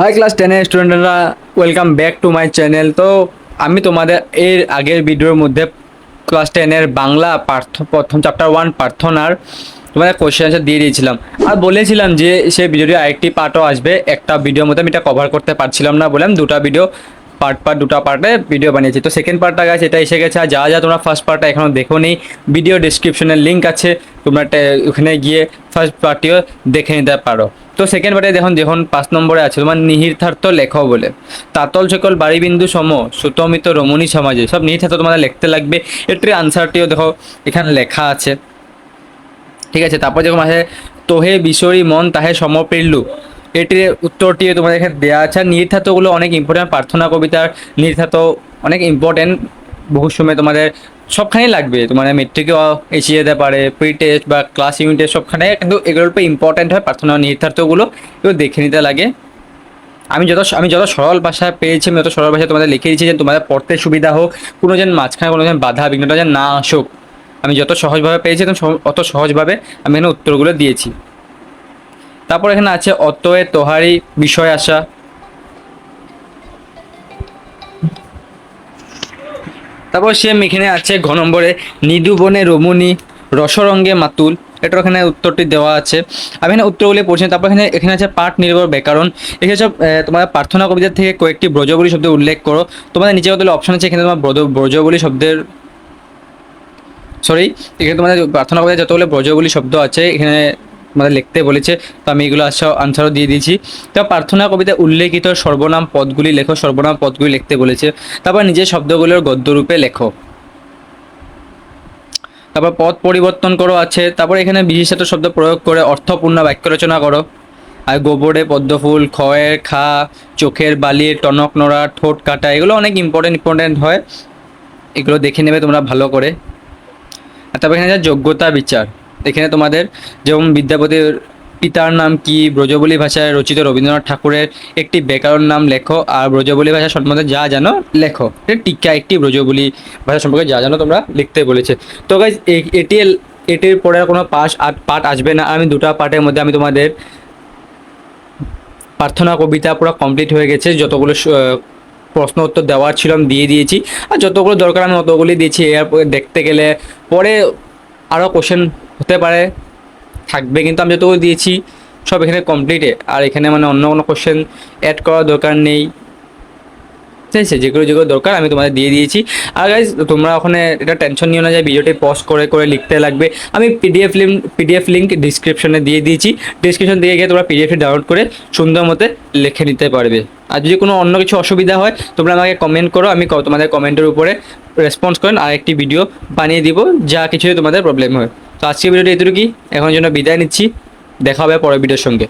High class টেনের স্টুডেন্টরা welcome back to my channel তো আমি তোমাদের এর আগের ভিডিওর মধ্যে ক্লাস টেনের বাংলা পার্থ, প্রথম চ্যাপ্টার ওয়ান প্রার্থনার তোমাদের কোশ্চেন দিয়ে দিয়েছিলাম। আর বলেছিলাম যে সেই ভিডিওটি আরেকটি পার্টও আসবে, একটা ভিডিওর মধ্যে আমি এটা কভার করতে পারছিলাম না বললাম দুটো ভিডিও পার্ট পার্ট দুটো পার্টে ভিডিও বানিয়েছি। তো সেকেন্ড পার্টটা গেছে এটা এসে গেছে। আর যা যা তোমরা ফার্স্ট পার্টটা এখনও দেখো নি ভিডিও ডিসক্রিপশনের লিঙ্ক আছে, তোমরা ওখানে গিয়ে ফার্স্ট পার্টিও দেখে নিতে পারো। তো সেকেন্ড পার্টে দেখুন দেখুন পাঁচ নম্বরে আছে তোমার নিহিতার্থ লেখ বলে। তাতল সকল বাড়িবিন্দু সম, সুতমিত রমণী সমাজে। সব নিহিতার্থ তোমাদের লিখতে লাগবে। এটির আনসারটিও দেখো এখানে লেখা আছে। ঠিক আছে, তারপর যখন আছে তোহে বিশরী মন তাহে সমপ্রিল্লু এটির উত্তরটি তোমাদের এখানে দেওয়া আছে। নির্ধাতগুলো অনেক ইম্পর্টেন্ট প্রার্থনা কবিতার নির্ধাত অনেক ইম্পর্টেন্ট বহু সময় তোমাদের সবখানেই লাগবে। তোমার মেট্রিকেও এসে যেতে পারে প্রি টেস্ট বা ক্লাস ইউনিট টেস্ট সবখানে কিন্তু এগুলোর উপর ইম্পর্টেন্ট হয় প্রার্থনা নির্ধাতগুলো এগুলো দেখে নিতে লাগে। আমি যত আমি যত সরল ভাষায় পেয়েছি, আমি যত সরল ভাষায় তোমাদের লিখে দিয়েছি যে তোমাদের পড়তে সুবিধা হোক, কোনো যেন মাঝখানে কোনো যেন বাধা বিঘ্নটা যেন না আসুক, আমি যত সহজভাবে পেয়েছি অত সহজভাবে আমি এখানে উত্তরগুলো দিয়েছি। তারপর এখানে আছে অতএ তোহারি বিষয় আসা তারপর সেম এখানে আছে ঘ নম্বরে নিদুবনে রমণী, রসরঙ্গে মাতুল। এটার ওখানে উত্তরটি দেওয়া আছে। আমি এখানে উত্তরগুলি পড়ছি, তারপর এখানে এখানে আছে পাঠ নির্ভর ব্যাকরণ। এখানে সব তোমাদের প্রার্থনা কবিতার থেকে কয়েকটি ব্রজবলী শব্দ উল্লেখ করো। তোমাদের নিচে কতগুলো অপশন আছে? এখানে তোমার ব্রজ ব্রজবলী শব্দের সরি এখানে তোমাদের প্রার্থনা কবিতায় যতগুলো ব্রজবলী শব্দ আছে, এখানে তোমাদের লিখতে বলেছে। তো আমি এগুলো আচ্ছা আনসারও দিয়ে দিয়েছি। তো প্রার্থনা কবিতায় উল্লেখিত সর্বনাম পদগুলি লেখো, সর্বনাম পদগুলি লিখতে বলেছে। তারপর নিজের শব্দগুলোর গদ্যরূপে লেখো। তারপর পদ পরিবর্তন করো আছে। তারপর এখানে বিশিষ্ট শব্দ প্রয়োগ করে অর্থপূর্ণ বাক্য রচনা করো। আর গোবরে পদ্মফুল খয়ের খা, চোখের বালি টনক নড়া, ঠোঁট কাটা, এগুলো অনেক ইম্পর্টেন্ট ইম্পর্টেন্ট হয়। এগুলো দেখে নেবে তোমরা ভালো করে। আর তারপর এখানে যোগ্যতা বিচার। এখানে তোমাদের যেমন বিদ্যাপতির পিতার নাম কি, ব্রজবলী ভাষায় রচিত রবীন্দ্রনাথ ঠাকুরের একটি ব্যাকরণ নাম লেখো, আর ব্রজবলী ভাষা সম্বন্ধে যা জানো লেখো। টিকা একটি ব্রজবলী ভাষা সম্পর্কে যা জানো তোমরা লিখতে বলেছে। তো গাইজ এটি এটির পরে কোনো আর পার্ট আসবে না। আমি দুটো পার্টের মধ্যে আমি তোমাদের প্রার্থনা কবিতা পুরো কমপ্লিট হয়ে গেছে। যতগুলো প্রশ্ন উত্তর দেওয়ার ছিল আমি দিয়ে দিয়েছি। আর যতগুলো দরকার আমি অতগুলি দিয়েছি। এরপরে দেখতে গেলে পরে আরও কোশ্চেন হতে পারে, থাকবে, কিন্তু আমি যতগুলো দিয়েছি সব এখানে কমপ্লিটে আর এখানে মানে অন্য কোনো কোশ্চেন অ্যাড করার দরকার নেই। ঠিক আছে, যেগুলো যেগুলো দরকার আমি তোমাদের দিয়ে দিয়েছি। আর গাইজ তোমরা ওখানে এটা টেনশন নিও না, যে ভিডিওটি পজ করে করে লিখতে লাগবে। আমি পিডিএফ লিঙ্ক পিডিএফ লিঙ্ক ডিসক্রিপশনে দিয়ে দিয়েছি। ডিসক্রিপশন দিয়ে গিয়ে তোমরা পিডিএফটি ডাউনলোড করে সুন্দর মতে লিখে নিতে পারবে। আর যদি কোনো অন্য কিছু অসুবিধা হয়, তোমরা আমাকে কমেন্ট করো, আমি তোমাদের কমেন্টের উপরে রেসপন্স করেন আর একটি ভিডিও বানিয়ে দিব, যা কিছু তোমাদের প্রবলেম হয়। তো আজকে ভিডিওটি এতটুকুই। এখন জন্য বিদায় নিচ্ছি। দেখা হবে পরের ভিডিওর সঙ্গে।